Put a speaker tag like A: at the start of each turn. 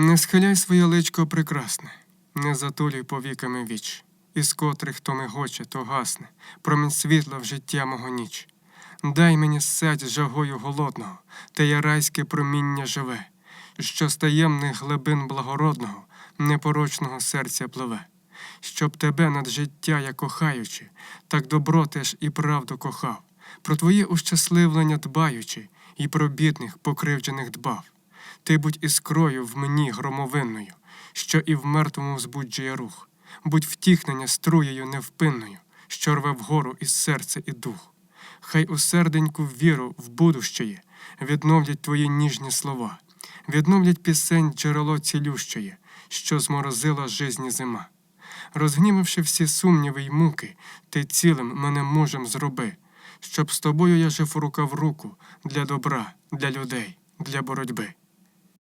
A: Не схиляй своє личко прекрасне, не затулюй повіками віч, із котрих то мигоче, то гасне, промінь світла в життя мого ніч. Дай мені сядь жагою голодного, те я райське проміння живе, що з таємних глибин благородного, непорочного серця пливе, щоб тебе над життя я кохаючи, так добро теж і правду кохав, про твоє ущасливлення дбаючи, і про бідних покривджених дбав. Ти будь іскрою в мені громовинною, що і в мертвому збуджує рух, будь втіхнення струєю невпинною, що рве вгору із серця і дух. Хай у серденьку віру в будущее відновлять твої ніжні слова, відновлять пісень джерело цілющої, що зморозила жизні зима. Розгнівавши всі сумніви й муки, ти цілим мене мужем зроби, щоб з тобою я жив рука в руку для добра, для людей, для боротьби.